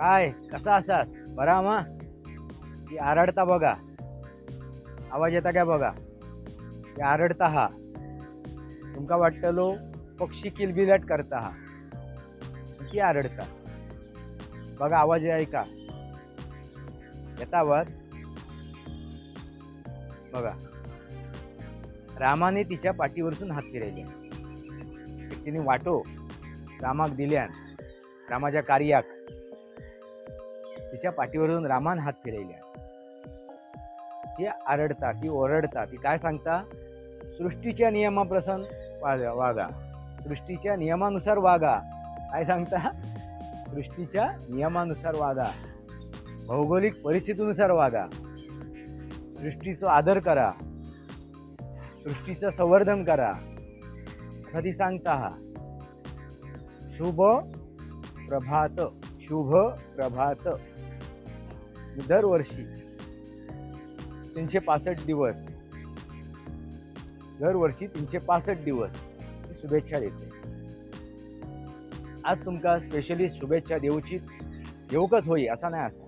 काय कसा असास? बरा मा? ती आरडता बघा. आवाज येता काय बघा? ती आरडता हा. तुमका वाटतलो पक्षी किलबिलाट करता हा. की आरडता. बघा आवाज ऐका येता आवाज बघा. रामाने तिच्या पाठीवरसून हात फिरवले. तिने वाटो रामाक दिल्यान रामाच्या कार्याक. तिच्या पाठीवरून रामान हात फिरवल्या ती आरडता ती ओरडता ती काय सांगता? सृष्टीच्या नियमाप्रसन वागा वागा. सृष्टीच्या नियमानुसार वागा. काय सांगता? सृष्टीच्या नियमानुसार वागा. भौगोलिक परिस्थितीनुसार वागा. सृष्टीचा आदर करा. सृष्टीचं संवर्धन करा. असं ती सांगता हा. शुभ प्रभात शुभ प्रभात. दरवर्षी तीनशे पासष्ट दिवस. दरवर्षी तीनशे पासष्ट दिवस शुभेच्छा देते. आज तुमका स्पेशली शुभेच्छा देऊची देऊकच होई असा नाही असा.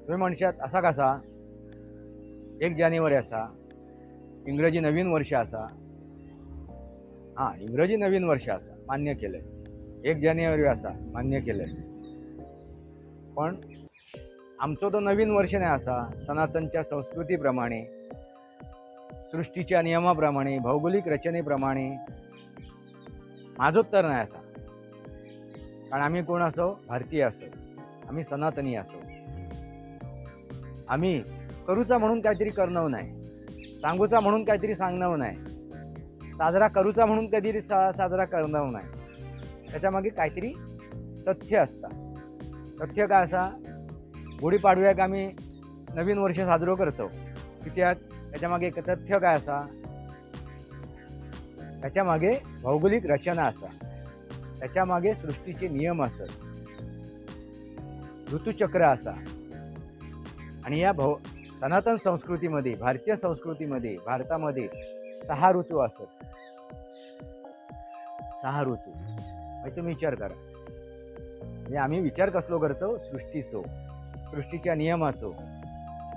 तुम्ही म्हणशात असा कसा एक जानेवारी असा. इंग्रजी नवीन वर्ष असा. हां इंग्रजी नवीन वर्ष असा. मान्य केलंय. एक जानेवारी असा. मान्य केलंय. पण आमचो तो नवीन वर्ष नाही असा. सनातनच्या संस्कृतीप्रमाणे सृष्टीच्या नियमाप्रमाणे भौगोलिक रचनेप्रमाणे. माझो तर नाही असा. कारण आम्ही कोण असो? भारतीय असो. आम्ही सनातनी असो. आम्ही करूचा म्हणून काहीतरी करणं नाही. सांगूचा म्हणून काहीतरी सांगणं नाही. साजरा करूचा म्हणून काहीतरी सा साजरा करणं नाही. त्याच्यामागे काहीतरी तथ्य असतात तथ्य काय असा? गुढीपाडव्याक आम्ही नवीन वर्ष साजरो करतो. कित्याक त्याच्यामागे एक तथ्य काय असा? त्याच्यामागे भौगोलिक रचना असा. त्याच्यामागे सृष्टीचे नियम असत. ऋतुचक्र असा. आणि या भौ सनातन संस्कृतीमध्ये भारतीय संस्कृतीमध्ये भारतामध्ये सहा ऋतू असत. सहा ऋतू. म्हणजे तुम्ही विचार करा. म्हणजे आम्ही विचार कसलो करतो? सृष्टीचो. सृष्टीच्या नियमाचो.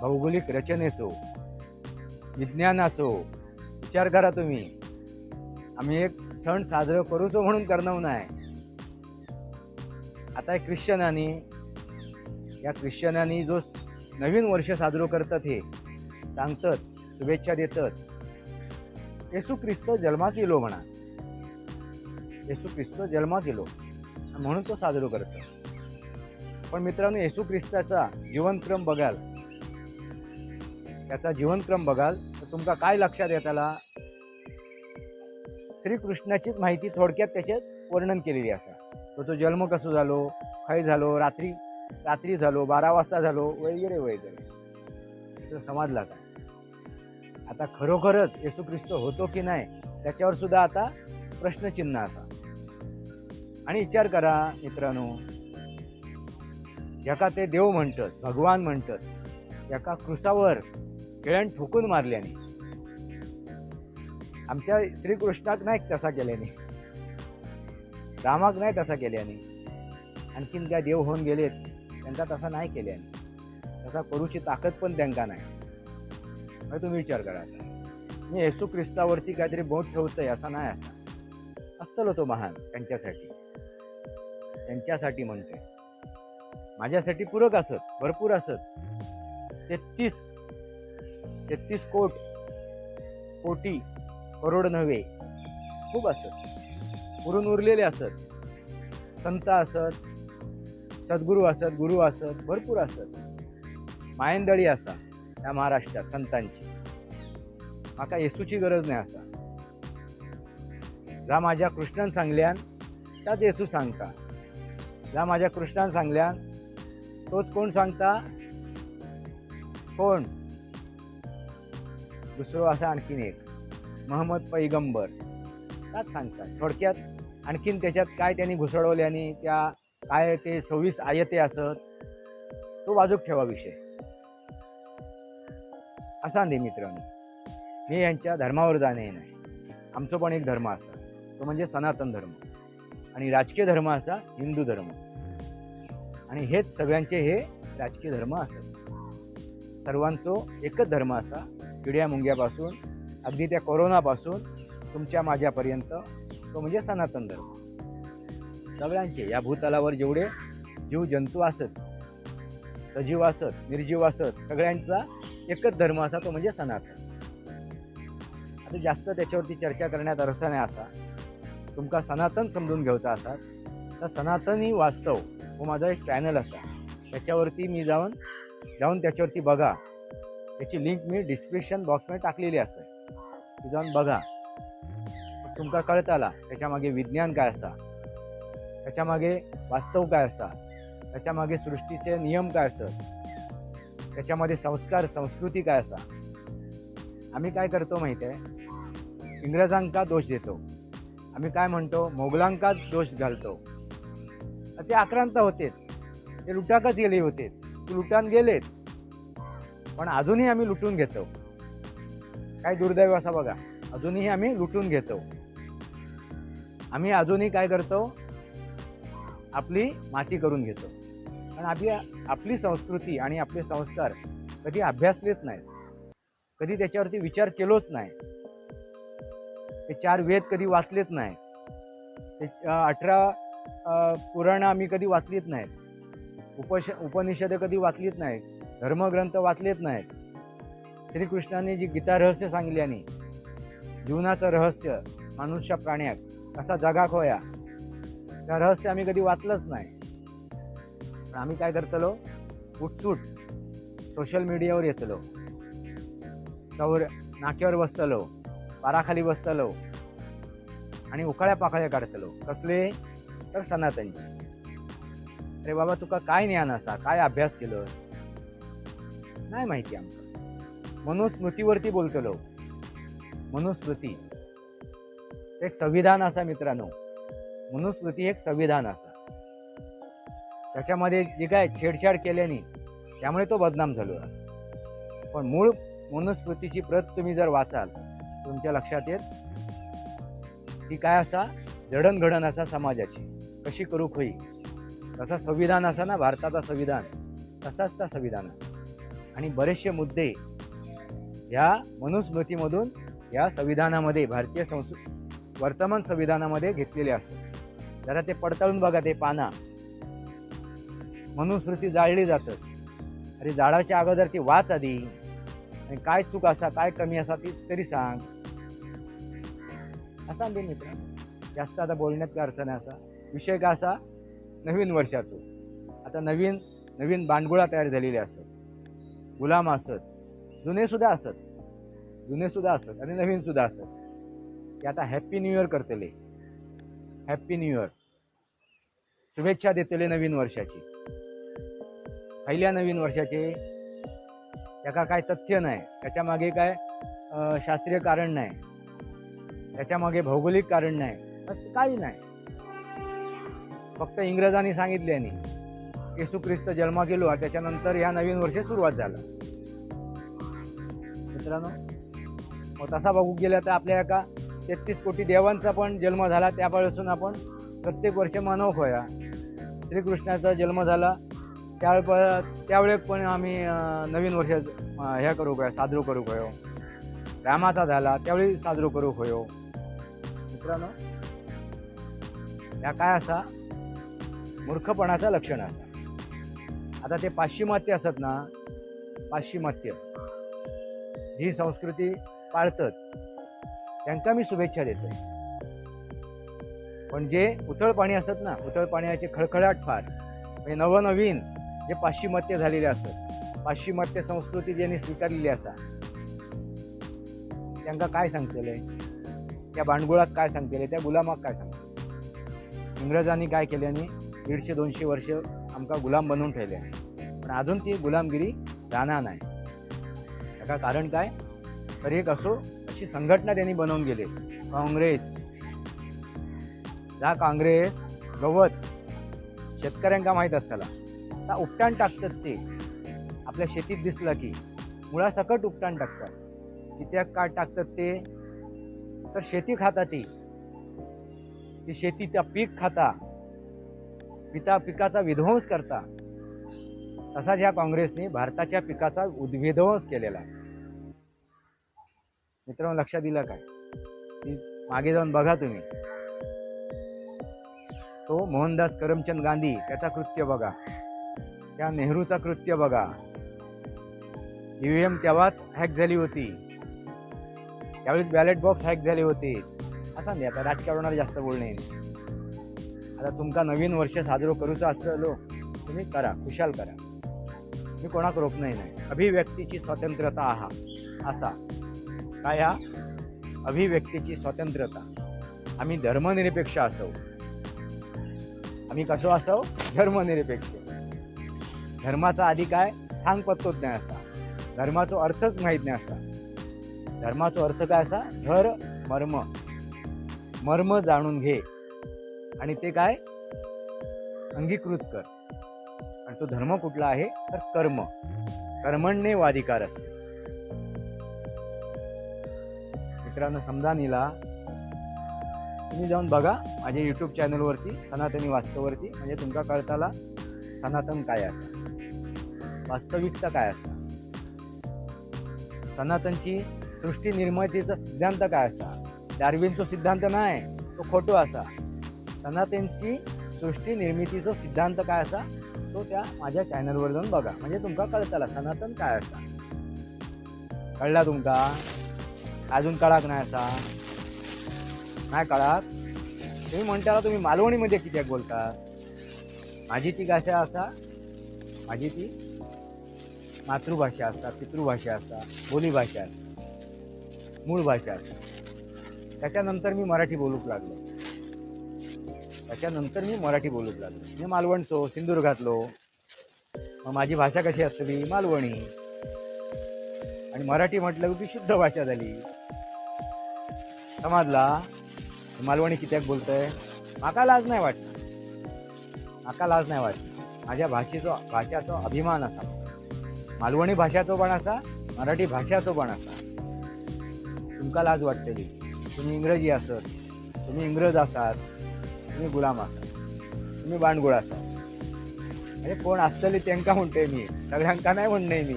भौगोलिक रचनेचो. विज्ञानाचो. विचार करा तुम्ही. आम्ही एक सण साजरो करूचो म्हणून करणं नाही. आता ख्रिश्चनांनी या ख्रिश्चनांनी जो नवीन वर्ष साजरो करतात हे सांगतात शुभेच्छा देतात. येसू ख्रिस्त जन्मात येलो हो म्हणा. येसू ख्रिस्त जन्मात येलो हो. म्हणून तो साजरो करतो. पण मित्रांनो येसू ख्रिस्ताचा जीवनक्रम बघाल. त्याचा जीवनक्रम बघाल तर तुमका काय लक्षात येताला? श्रीकृष्णाचीच माहिती थोडक्यात त्याच्यात वर्णन केलेली असा. तो तो जन्म कसो झालो खाय झालो रात्री रात्री झालो बारा वाजता झालो वगैरे वगैरे. तो समाजला आता. आता खरोखरच येसू ख्रिस्त होतो की नाही त्याच्यावर सुद्धा आता प्रश्नचिन्ह असा. आणि विचार करा मित्रांनो. ज्याका ते देव म्हणतात भगवान म्हणतात एका क्रुसावर खेळण ठोकून मारल्याने. आमच्या श्रीकृष्णाक नाही तसा केल्याने. रामाक नाही तसा केल्याने. आणखीन त्या देव होऊन गेलेत त्यांचा तसा नाही केल्याने. तसा करूची ताकद पण त्यांना नाही. मग तुम्ही विचार करा मी येसू ख्रिस्तावरती काहीतरी बोट ठेवतोय असा नाही असा. असतलो तो महान त्यांच्यासाठी. त्यांच्यासाठी म्हणते माझ्यासाठी पूरक असत भरपूर असत. तेहतीस तेहतीस कोट कोटी करोड नव्हे. खूप असत. पुरून उरलेले असत. संत असत सद्गुरू असत गुरु असत भरपूर असत. मायंदळी असा या महाराष्ट्रात संतांची. माका येसूची गरज नाही असा. जा माझ्या कृष्णान सांगल्यान त्याच येसू सांगता. जा माझ्या कृष्णान सांगल्यान तोच कोण सांगता? कोण? दुसरो असा आणखीन एक. महम्मद पैगंबर. त्यात सांगतात? थोडक्यात आणखीन त्याच्यात काय त्यांनी घुसळवल्याने त्या काय ते सव्वीस आयते असत तो बाजूक ठेवा विषय. असा नाही मित्रांनो. मी यांच्या धर्मावर जाणे नाही. आमचं पण एक धर्म असा. तो म्हणजे सनातन धर्म. आणि राजकीय धर्म असा हिंदू धर्म. आणि हेच सगळ्यांचे हे राजकीय धर्म असत. सर्वांचो एकच धर्म असा किड्या मुंग्यापासून अगदी त्या कोरोनापासून तुमच्या माझ्यापर्यंत. तो म्हणजे सनातन धर्म. सगळ्यांचे या भूतलावर जेवढे जीव जंतू असत सजीव असत निर्जीव असत सगळ्यांचा एकच धर्म असा तो म्हणजे सनातन. आता जास्त त्याच्यावरती चर्चा करण्यात अर्थ नाही असा. तुमका सनातन समजून घ्यायचा असा तर सनातनी वास्तव हो माझा एक चॅनल असा. त्याच्यावरती मी जाऊन जाऊन त्याच्यावरती बघा. त्याची लिंक मी डिस्क्रिप्शन बॉक्समध्ये टाकलेली असेल. ती जाऊन बघा. मग तुमका कळताला त्याच्यामागे विज्ञान काय असा? त्याच्यामागे वास्तव काय असा? त्याच्यामागे सृष्टीचे नियम काय असत त्याच्यामध्ये संस्कार संस्कृती काय असा? आम्ही काय करतो माहिती आहे? इंग्रजांका दोष देतो. आम्ही काय म्हणतो? मोगलांकाच दोष घालतो. ते आक्रांत होते ते लुटाकच गेले होते ते लुटान गेलेत. पण अजूनही आम्ही लुटून घेतो. काय दुर्दैव असा बघा. अजूनही आम्ही लुटून घेतो. आम्ही अजूनही काय करतो? आपली माती करून घेतो. पण आपली आपली संस्कृती आणि आपले संस्कार कधी अभ्यासलेच नाहीत. कधी त्याच्यावरती विचार केलोच नाही. ते चार वेद कधी वाचलेच नाही. ते अठरा पुराणं आम्ही कधी वाचलीत नाहीत. उपश उपनिषदं कधी वाचलीत नाहीत. धर्मग्रंथ वाचलेत नाहीत. श्रीकृष्णाने जी गीता रहस्य सांगली आणि जीवनाचं रहस्य माणूसच्या प्राण्याक कसा जगाक होया त्या रहस्य आम्ही कधी वाचलंच नाही. पण आम्ही काय करतलो? उठसूट सोशल मीडियावर येतलो. त्यावर नाक्यावर बसतलो पाराखाली बसतलो आणि उकाळ्या पाकळ्या काढतलो. कसले? तर सनातनची अरे बाबा तुका काय ज्ञान असा? काय अभ्यास केलं? नाही माहिती आमचं मनुस्मृतीवरती बोलतलो मनुस्मृती. एक संविधान असा मित्रांनो. मनुस्मृती एक संविधान असा. त्याच्यामध्ये जे काय छेडछाड केल्याने त्यामुळे तो बदनाम झालो असा पण मूळ मनुस्मृतीची प्रत तुम्ही जर वाचाल तुमच्या लक्षात येत की काय असा जडणघडण असा समाजाची. कशी करू होई? तसा संविधान असा ना भारताचा संविधान. तसाच त्या संविधान असा. आणि बरेचसे मुद्दे या मनुस्मृतीमधून या संविधानामध्ये भारतीय संस्कृ वर्तमान संविधानामध्ये घेतलेले असतात जरा ते पडताळून बघा ते पाना. मनुस्मृती जाळली जातं. अरे जाळाच्या अगोदर ती वाच आधी. आणि काय चूक असा काय कमी असा ती तरी सांग. असा दे मित्र. जास्त आता बोलण्यात काय अर्थ नाही असा. विषय का असा? नवीन वर्षातून. आता नवीन नवीन बांडगुळा तयार झालेली असत गुलाम असत. जुने सुद्धा असत. जुने सुद्धा असत आणि नवीन सुद्धा असत. ते आता हॅप्पी न्यू इयर करतले. हॅप्पी न्यू इयर शुभेच्छा देतले नवीन वर्षाची. पहिल्या नवीन वर्षाचे त्याका काय तथ्य नाही. त्याच्यामागे काय शास्त्रीय कारण नाही. त्याच्यामागे भौगोलिक कारण नाही. काही नाही. फक्त इंग्रजांनी सांगितले आणि येशू ख्रिस्त जन्मा गेलो त्याच्यानंतर ह्या नवीन वर्ष सुरुवात झाला. मित्रांनो. मग तसा बघू गेला तर आपल्या एका तेहतीस कोटी देवांचा पण जन्म झाला त्यापासून आपण प्रत्येक वर्ष मानव होया. श्रीकृष्णाचा जन्म झाला. त्यावेळे त्यावेळेस पण आम्ही नवीन वर्ष हे ह्या करू काय साजरो करू कयो हो. रामाचा झाला त्यावेळी साजरो करू होयो मित्रांनो ह्या काय असा? मूर्खपणाचं लक्षण असा. आता ते पाश्चिमात्य असत ना पाश्चिमात्य. जी संस्कृती पाळतात त्यांना मी शुभेच्छा देतोय. पण जे उथळ पाणी असत ना उथळ पाण्याचे खळखळाट फार म्हणजे नवनवीन जे पाश्चिमात्य झालेले असतात पाश्चिमात्य संस्कृती ज्यांनी स्वीकारलेली असा त्यांना काय सांगतले त्या भांडगुळात काय सांगतले त्या गुलामाक काय सांगतले इंग्रजांनी काय केल्याने दीडशे दोनशे वर्ष आमका गुलाम बनवून ठेवले पण अजून ती गुलामगिरी जाणार नाही. त्याचं कारण काय? तर एक असो अशी संघटना त्यांनी बनवून गेले. काँग्रेस. ज्या काँग्रेस गवत. शेतकऱ्यांका माहीत असताना त्या उपटाण टाकतात ते. आपल्या शेतीत दिसलं की. मुळासकट उपटाण टाकतात. कित्याक का टाकतात ते? तर शेती खाता ती. ती शेतीचा पीक खाता. पिता पिकाचा विध्वंस करता. तसाच ह्या काँग्रेसने भारताच्या पिकाचा उद्विध्वंस केलेला असतो मित्रांनो लक्षात दिलं काय? मागे जाऊन बघा तुम्ही. तो मोहनदास करमचंद गांधी त्याचा कृत्य बघा. त्या नेहरूचा कृत्य बघा. ईव्हीएम तेव्हाच हॅक झाली होती. त्यावेळी बॅलेट बॉक्स हॅक झाले होते. असं नाही आता राजकारणाला जास्त बोलणे आता तुमका नवीन वर्ष साजरो करूचं असलं तुम्ही करा खुशाल करा. मी कोणाक रोखणंही नाही अभिव्यक्तीची स्वतंत्रता हा असा. काय हा अभिव्यक्तीची स्वतंत्रता. आम्ही धर्मनिरपेक्ष असो. आम्ही कसो असो? धर्मनिरपेक्ष. धर्माचा आधी काय सांग पत्तोच नाही असा धर्माचो अर्थच माहीत नाही असा धर्माचो अर्थ काय असा? धर मर्म. मर्म जाणून घे. आणि ते काय? अंगीकृत कर. आणि तो धर्म कुठला आहे? तर कर्म. कर्मण्य वाधिकार असते मित्रांनो समजा निला तुम्ही जाऊन बघा माझ्या युट्यूब चॅनलवरती सनातनी वास्तववरती म्हणजे तुमका कळताला सनातन काय असतं? वास्तविकता काय असा सनातनची सृष्टी निर्मितीचा सिद्धांत काय असा? डार्विनचा सिद्धांत नाही तो खोटो असा. सनातनची सृष्टी निर्मितीचा सिद्धांत काय असा? तो त्या माझ्या चॅनलवर जाऊन बघा. म्हणजे तुमका कळतला सनातन काय असा? कळला तुमका अजून कळाक नाही असा? नाही कळाक तुम्ही म्हणताला तुम्ही मालवणीमध्ये कित्याक बोलता? माझी ती भाषा असा? माझी ती मातृभाषा असता पितृभाषा असता बोलीभाषा असता मूळ भाषा असता त्याच्यानंतर मी मराठी बोलूक लागलो. त्याच्यानंतर मी मराठी बोलत लागलो मी मालवणचो सिंधुदुर्गातलो मग माझी भाषा कशी असतली मालवणी. आणि मराठी म्हटलं की शुद्ध भाषा झाली. समजला? मालवणी कित्याक बोलतोय? माका लाज नाही वाटत. माका लाज नाही वाटत. माझ्या भाषेचो भाषाचो अभिमान असा. मालवणी भाषाचो पण असा मराठी भाषाचो पण असा. तुमका लाज वाटतली. तुम्ही इंग्रजी असत. तुम्ही इंग्रज असात. तुम्ही गुलाम असा तुम्ही बाणगुळ असा अरे कोण असतली त्यांना म्हणते मी. सगळ्यांका नाही म्हणणे मी.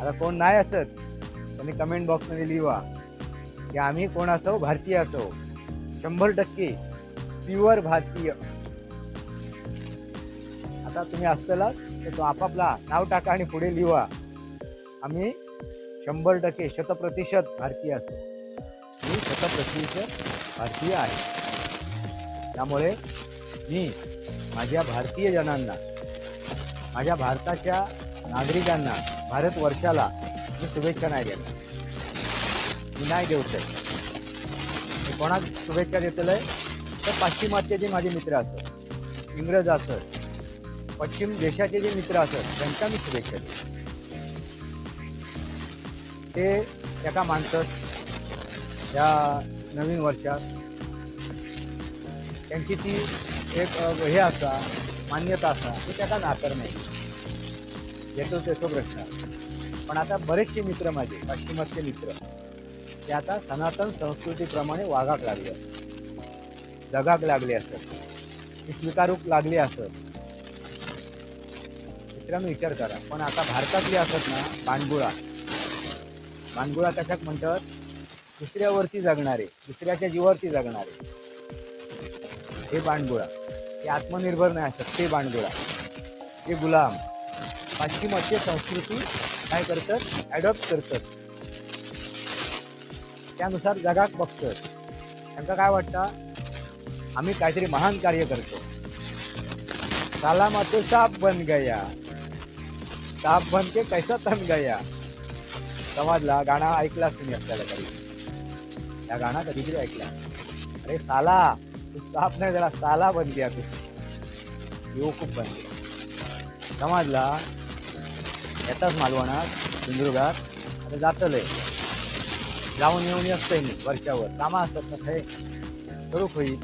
आता कोण नाही असत त्यांनी कमेंट बॉक्समध्ये लिहा की आम्ही कोण असो भारतीय असो. शंभर टक्के प्युअर भारतीय. आता तुम्ही असतला तर तो आपापला नाव टाका आणि पुढे लिहा आम्ही शंभर टक्के शतप्रतिशत भारतीय असतो. मी शतप्रतिशत भारतीय आहे. त्यामुळे मी माझ्या भारतीय जनांना माझ्या भारताच्या नागरिकांना भारतवर्षाला मी शुभेच्छा नाही देणार मी नाही देऊ शकत. मी कोणाक शुभेच्छा देतलं आहे तर पाश्चिमात्य जे माझे मित्र असत इंग्रज असत पश्चिम देशाचे जे मित्र असत त्यांच्या मी शुभेच्छा देतो. ते एका मानतात या नवीन वर्षात त्यांची ती एक हे असा मान्यता असा ते त्याचा नाकर नाही. येतो तेतो प्रश्न पण आता बरेचसे मित्र माझे पाश्चिमात्य मित्र ते आता सनातन संस्कृतीप्रमाणे वागाक लागले असतात जगाक लागले असतात ती स्वीकारूक लागले असत. मित्रांनो विचार करा. पण आता भारतातले असत ना बाणगुळा. बाणगुळा कशाक म्हणतात? दुसऱ्यावरती जगणारे दुसऱ्याच्या जीवावरती जगणारे. हे बाणगोळा. हे आत्मनिर्भर नाही असत ते बाणगोळा. हे गुलाम. पाश्चिमात्य संस्कृती काय करतात? ॲडॉप्ट करतात. त्यानुसार जगात बघतात. त्यांना काय वाटतं? आम्ही काहीतरी महान कार्य करतो. साला साप बन गया. साप बन के कैसा तन गया. समजला? गाणं ऐकलाच तुम्ही आपल्याला कधी. या गाणं कधीतरी ऐकला. अरे साला! साप नाही साला बन गया तू. यो खूप बन गया. समजला? येतात मालवणात सिंधुदुर्गात. आता जातलंय. जाऊन येऊन असतंय मी वरच्यावर. कामा असतात ना हे करू होईल.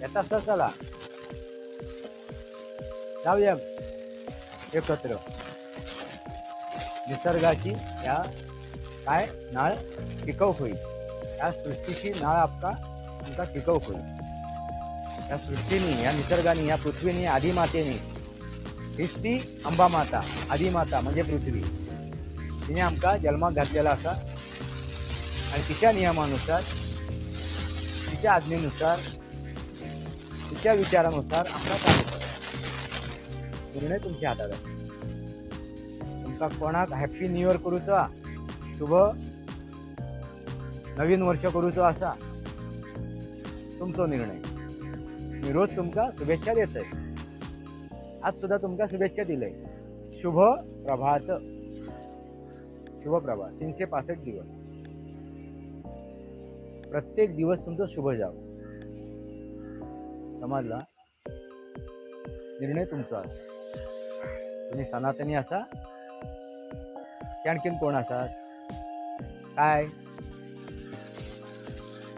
येतात तर चला. जाऊया. एकत्र. निसर्गाची या काय? नाळ टिकव होईल. या सृष्टीची नाळ आपका तुमचा टिकव होईल या सृष्टीने या निसर्गाने या पृथ्वीने आदिमातेने हीच ती अंबा माता आदिमाता म्हणजे पृथ्वी. तिने आमका जन्मात घातलेला असा. आणि तिच्या नियमानुसार तिच्या आज्ञेनुसार तिच्या विचारानुसार आमचा काम निर्णय तुमच्या हातात आहे. तुमका कोणाक हॅप्पी न्यू इयर करूचो शुभ नवीन वर्ष करूचो असा? तुमचो निर्णय. मी रोज तुमका शुभेच्छा देत आहे आज सुद्धा तुमका शुभेच्छा दिलंय. शुभ प्रभात. शुभ प्रभात. तीनशे पासष्ट दिवस. प्रत्येक दिवस तुमचं शुभ जाव. समजला निर्णय तुमचा असा. तुम्ही सनातनी असा. की आणखीन कोण असा काय?